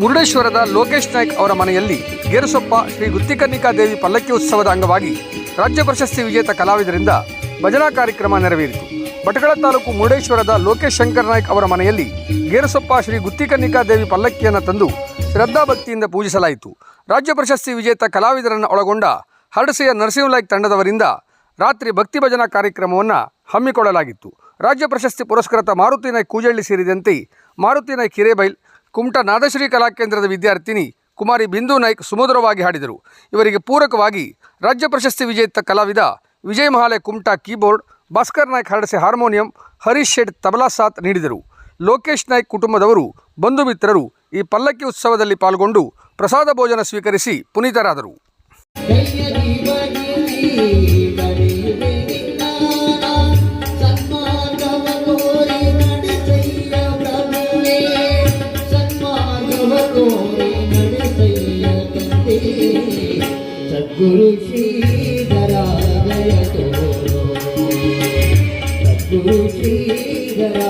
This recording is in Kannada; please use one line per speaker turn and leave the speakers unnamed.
ಮುರುಡೇಶ್ವರದ ಲೋಕೇಶ್ ನಾಯ್ಕ್ ಅವರ ಮನೆಯಲ್ಲಿ ಗೇರುಸೊಪ್ಪ ಶ್ರೀ ಗುತ್ತಿಕನ್ನಿಕಾ ದೇವಿ ಪಲ್ಲಕ್ಕಿ ಉತ್ಸವದ ಅಂಗವಾಗಿ ರಾಜ್ಯ ಪ್ರಶಸ್ತಿ ವಿಜೇತ ಕಲಾವಿದರಿಂದ ಭಜನಾ ಕಾರ್ಯಕ್ರಮ ನೆರವೇರಿತು. ಭಟಕಳ ತಾಲೂಕು ಮುರುಡೇಶ್ವರದ ಲೋಕೇಶ್ ಶಂಕರ್ ನಾಯ್ಕ್ ಅವರ ಮನೆಯಲ್ಲಿ ಗೇರುಸೊಪ್ಪ ಶ್ರೀ ಗುತ್ತಿಕನ್ನಿಕಾ ದೇವಿ ಪಲ್ಲಕ್ಕಿಯನ್ನು ತಂದು ಶ್ರದ್ಧಾಭಕ್ತಿಯಿಂದ ಪೂಜಿಸಲಾಯಿತು. ರಾಜ್ಯ ಪ್ರಶಸ್ತಿ ವಿಜೇತ ಕಲಾವಿದರನ್ನು ಒಳಗೊಂಡ ಹರಡಸೆಯ ನರಸಿಂಹಲಾಯ್ಕ್ ತಂಡದವರಿಂದ ರಾತ್ರಿ ಭಕ್ತಿ ಭಜನಾ ಕಾರ್ಯಕ್ರಮವನ್ನು ಹಮ್ಮಿಕೊಳ್ಳಲಾಗಿತ್ತು. ರಾಜ್ಯ ಪ್ರಶಸ್ತಿ ಪುರಸ್ಕೃತ ಮಾರುತಿ ನಾಯ್ಕ್ ಕೂಜಳ್ಳಿ ಸೇರಿದಂತೆ ಮಾರುತಿ ನಾಯ್ಕ್ ಹಿರೇಬೈಲ್ ಕುಮಟಾ ನಾದಶ್ರೀ ಕಲಾಕೇಂದ್ರದ ವಿದ್ಯಾರ್ಥಿನಿ ಕುಮಾರಿ ಬಿಂದು ನಾಯ್ಕ್ ಸುಮಧುರವಾಗಿ ಹಾಡಿದರು. ಇವರಿಗೆ ಪೂರಕವಾಗಿ ರಾಜ್ಯ ಪ್ರಶಸ್ತಿ ವಿಜೇತ ಕಲಾವಿದ Vijay Mahale Kumta keyboard, Bhaskar Naik Haradase harmonium, Harish shed tabla ಸಾಥ್ ನೀಡಿದರು. ಲೋಕೇಶ್ ನಾಯ್ಕ್ ಕುಟುಂಬದವರು ಬಂಧು ಮಿತ್ರರು ಈ ಪಲ್ಲಕ್ಕಿ ಉತ್ಸವದಲ್ಲಿ ಪಾಲ್ಗೊಂಡು ಪ್ರಸಾದ ಭೋಜನ ಸ್ವೀಕರಿಸಿ ಪುನೀತರಾದರು.
కోరి నడిపయ్య సద్గురు శ్రీధరాలయ సద్గురు శ్రీధరాలయ